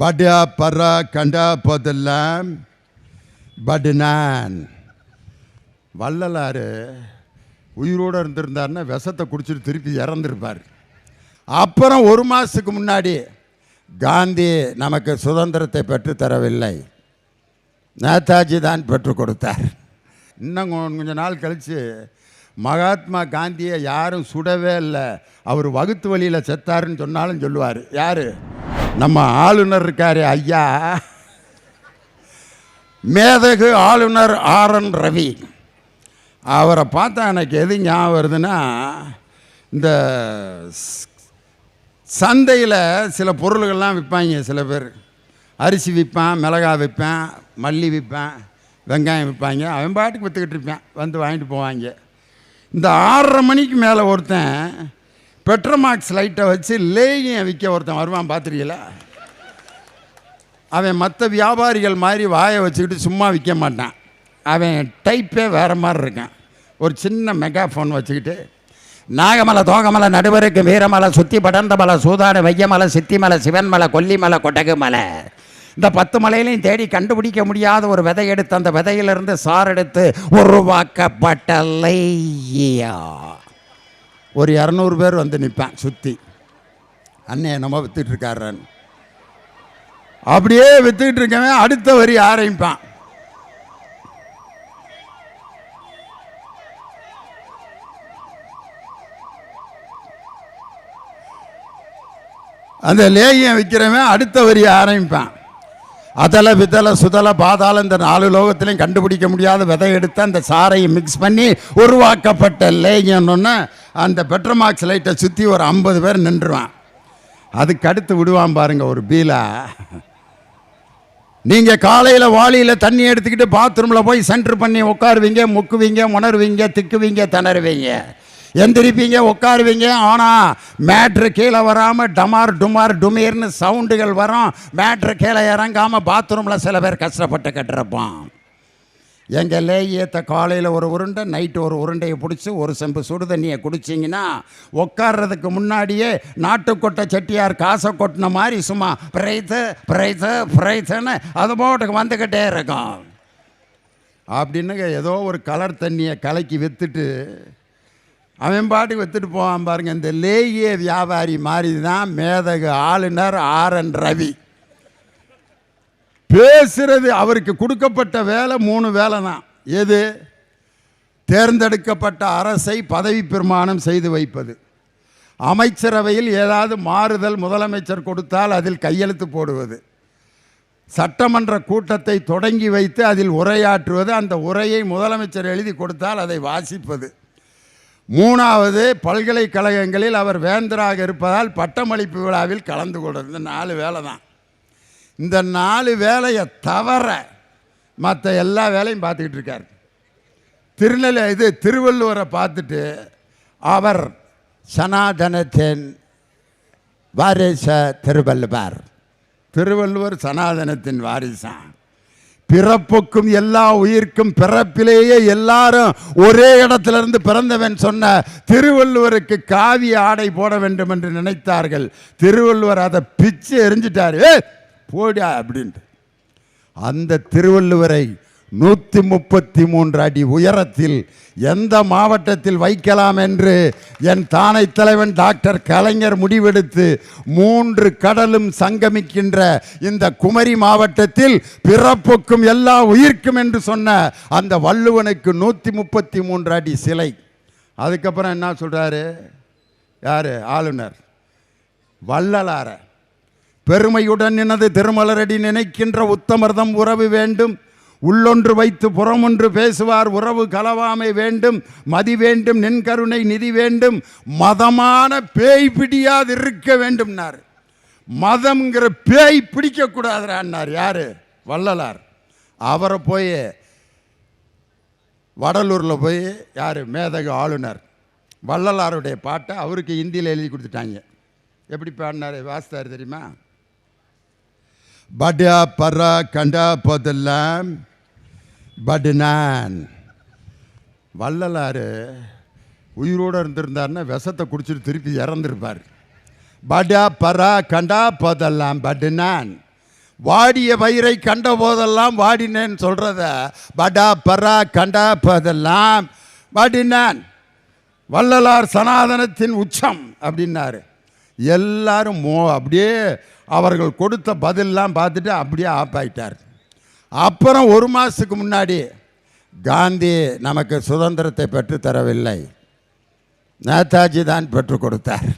படியா பர்ரா கண்டா போதெல்லாம் பட் நான் உயிரோடு இருந்திருந்தார்னா விஷத்தை குடிச்சிட்டு திருப்பி இறந்துருப்பார். அப்புறம் ஒரு மாதத்துக்கு முன்னாடி காந்தி நமக்கு சுதந்திரத்தை பெற்று தரவில்லை. நேதாஜி தான் பெற்றுக் கொடுத்தார். இன்னும் கொஞ்சம் கொஞ்ச நாள் கழித்து மகாத்மா காந்தியை யாரும் சுடவே இல்லை. அவர் வகுத்து வழியில் செத்தாருன்னு சொன்னாலும் சொல்லுவார். யார்? நம்ம ஆளுநர் இருக்காரு ஐயா. மேதகு ஆளுநர் ஆர் என் ரவி. அவரை பார்த்தா எனக்கு எது ஞாபகம் வருதுன்னா இந்த சந்தையில் சில பொருள்கள்லாம் விற்பாங்க சில பேர். அரிசி விற்பான் மிளகாய் விற்பேன் மல்லி விற்பேன் வெங்காயம் விற்பாங்க. அவன் பாட்டுக்கு விற்றுக்கிட்டு இருப்பேன். வந்து வாங்கிட்டு போவாங்க. இந்த ஆறரை மணிக்கு மேலே ஒருத்தன் பெட்ரோமாக்ஸ் லைட்டை வச்சு லேயும் விற்க ஒருத்தன் வருவான் பார்த்துருக்கீங்களா? அவன் மற்ற வியாபாரிகள் மாதிரி வாயை வச்சுக்கிட்டு சும்மா விற்க மாட்டான். அவன் டைப்பே வேறு மாதிரி இருக்கான். ஒரு சின்ன மெகாஃபோன் வச்சுக்கிட்டு நாகமலை தோகமலை நடுவருக்கு வீரமலை சுற்றி படர்ந்த மலை சூதாடு வையமலை சித்திமலை சிவன்மலை கொல்லிமலை கொட்டகு மலை இந்த பத்து மலையிலையும் தேடி கண்டுபிடிக்க முடியாத ஒரு விதை எடுத்து அந்த விதையிலிருந்து சார் எடுத்து உருவாக்கப்பட்ட லையா ஒரு இரநூறு பேர் வந்து நிற்பேன் சுற்றி அண்ணன் என்னமோ வித்துட்டு அப்படியே விற்றுக்கிட்டு இருக்கவன் அடுத்த வரி ஆரம்பிப்பான். அந்த லேகியம் விற்கிறவன் அடுத்த வரி ஆரம்பிப்பான். அதலை விதலை சுதலை பாதாள இந்த நாலு லோகத்திலையும் கண்டுபிடிக்க முடியாத விதை எடுத்து அந்த சாரையை மிக்ஸ் பண்ணி உருவாக்கப்பட்ட லேகியம்னு அந்த பெட்ரோமாக்ஸ் லைட்டை சுற்றி ஒரு ஐம்பது பேர் நின்றுவான். அதுக்கு அடுத்து விடுவான் பாருங்க ஒரு பீலா. நீங்கள் காலையில் வாளியில் தண்ணி எடுத்துக்கிட்டு பாத்ரூமில் போய் சென்டர் பண்ணி உட்காருவீங்க முக்குவீங்க உணருவீங்க திக்குவீங்க திணறுவீங்க. எந்திரிப்பீங்க உட்காருவீங்க ஆனால் மேட்ரு கீழே வராமல் டமார் டுமார் டுமீர்னு சவுண்டுகள் வரும். மேட்ரு கீழே இறங்காமல் பாத்ரூமில் சில பேர் கஷ்டப்பட்டு கட்டுறப்பான் எங்கள் லேயத்தை காலையில் ஒரு உருண்டை நைட்டு ஒரு உருண்டையை பிடிச்சி ஒரு செம்பு சுடு தண்ணியை குடிச்சிங்கன்னா உட்கார்றதுக்கு முன்னாடியே நாட்டுக்கொட்டை செட்டியார் காசை கொட்டின மாதிரி சும்மா பிரைத்து பிரைத்து பிரைத்துன்னு அது போட்டுக்கு வந்துக்கிட்டே இருக்கும். அப்படின்னு ஏதோ ஒரு கலர் தண்ணியை கலக்கி விற்றுட்டு அவன் பாட்டுக்கு விற்றுட்டு போவான் பாருங்கள் இந்த லேகிய வியாபாரி மாதிரி தான் மேதகு ஆளுநர் ஆர் என் ரவி. பேசுறது அவருக்கு கொடுக்கப்பட்ட வேலை மூணு வேலை தான் எது? தேர்ந்தெடுக்கப்பட்ட அரசை பதவி பிரமாணம் செய்து வைப்பது. அமைச்சரவையில் ஏதாவது மாறுதல் முதலமைச்சர் கொடுத்தால் அதில் கையெழுத்து போடுவது. சட்டமன்ற கூட்டத்தை தொடங்கி வைத்து அதில் உரையாற்றுவது அந்த உரையை முதலமைச்சர் எழுதி கொடுத்தால் அதை வாசிப்பது. மூணாவது பல்கலைக்கழகங்களில் அவர் வேந்தராக இருப்பதால் பட்டமளிப்பு விழாவில் கலந்து கொள்வது. நாலு வேலை தான் இந்த நாலு வேலையை தவிர மற்ற எல்லா வேலையும் பார்த்துக்கிட்டு இருக்கார். திருநெல்லை இது திருவள்ளுவரை பார்த்துட்டு அவர் சனாதனத்தின் வாரிச திருவள்ளுவர். திருவள்ளுவர் சனாதனத்தின் வாரிசான் பிறப்புக்கும் எல்லா உயிர்க்கும் பிறப்பிலேயே எல்லாரும் ஒரே இடத்துல இருந்து பிறந்தவன் சொன்ன திருவள்ளுவருக்கு காவி ஆடை போட வேண்டும் என்று நினைத்தார்கள். திருவள்ளுவர் அதை பிச்சு எரிஞ்சிட்டாரு போடா அப்படின்ட்டு. அந்த திருவள்ளுவரை நூற்றி முப்பத்தி மூன்று அடி உயரத்தில் எந்த மாவட்டத்தில் வைக்கலாம் என்று என் தானை தலைவன் டாக்டர் கலைஞர் முடிவெடுத்து மூன்று கடலும் சங்கமிக்கின்ற இந்த குமரி மாவட்டத்தில் பிறப்புக்கும் எல்லா உயிர்க்கும் என்று சொன்ன அந்த வள்ளுவனுக்கு நூற்றி முப்பத்தி மூன்று அடி சிலை. அதுக்கப்புறம் என்ன சொல்கிறாரு யார்? ஆளுநர். வள்ளலாரை. பெருமையுடன் எனது திருமலரடி நினைக்கின்ற உத்தமர்தம் உறவு வேண்டும். உள்ளொன்று வைத்து புறமொன்று பேசுவார் உறவு கலவாமை வேண்டும். மதி வேண்டும் நின்கருணை நிதி வேண்டும். மதமான பேய் பிடியாது இருக்க வேண்டும்னார். மதம்ங்கிற பேய் பிடிக்கக்கூடாதுறான்னார் யார்? வள்ளலார். அவரை போய் வடலூரில் போய் யார்? மேதக ஆளுநர். வள்ளலாருடைய பாட்டை அவருக்கு ஹிந்தியில் எழுதி கொடுத்துட்டாங்க. எப்படி பாடினார் வாசித்தார் தெரியுமா? படா பர்ரா கண்டா போதெல்லாம் பட் நான் வள்ளலார் உயிரோடு இருந்திருந்தாருன்னா விஷத்தை குடிச்சிட்டு திருப்பி இறந்துருப்பார். படா பரா கண்டா போதெல்லாம் பட் நான் வாடிய பயிரை கண்ட போதெல்லாம் வாடினேன்னு சொல்கிறத படா பரா கண்டா போதெல்லாம் வாடினான் வள்ளலார் சனாதனத்தின் உச்சம் அப்படின்னாரு. எல்லாரும் மோ அப்படியே அவர்கள் கொடுத்த பதிலெலாம் பார்த்துட்டு அப்படியே ஆப் ஆகிட்டார் அப்புறம் ஒரு மாதத்துக்கு முன்னாடி காந்தி நமக்கு சுதந்திரத்தை பெற்று தரவில்லை. நேதாஜி தான் பெற்றுக் கொடுத்தார்.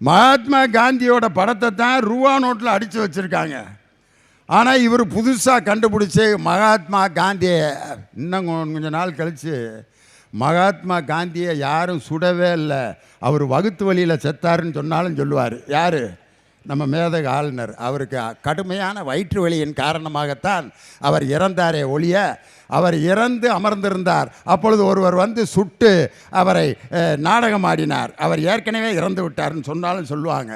மகாத்மா காந்தியோட படத்தை தான் ரூபா நோட்டில் அடித்து வச்சுருக்காங்க. ஆனால் இவர் புதுசாக கண்டுபிடிச்சி மகாத்மா காந்தியை இன்னும் கொஞ்சம் கொஞ்ச நாள் கழித்து மகாத்மா காந்தியை யாரும் சுடவே இல்லை. அவர் வகுத்து வழியில் செத்தாருன்னு சொன்னாலும் சொல்லுவார். யார்? நம்ம மேதக ஆளுநர் அவருக்கு கடுமையான வயிற்று வலியின் காரணமாகத்தான் அவர் இறந்தாரே ஒழிய அவர் இறந்து அமர்ந்திருந்தார். அப்பொழுது ஒருவர் வந்து சுட்டு அவரை நாடகமாடினார். நாடகம் ஆடினார் அவர் ஏற்கனவே இறந்து விட்டார்னு சொன்னாலும் சொல்லுவாங்க.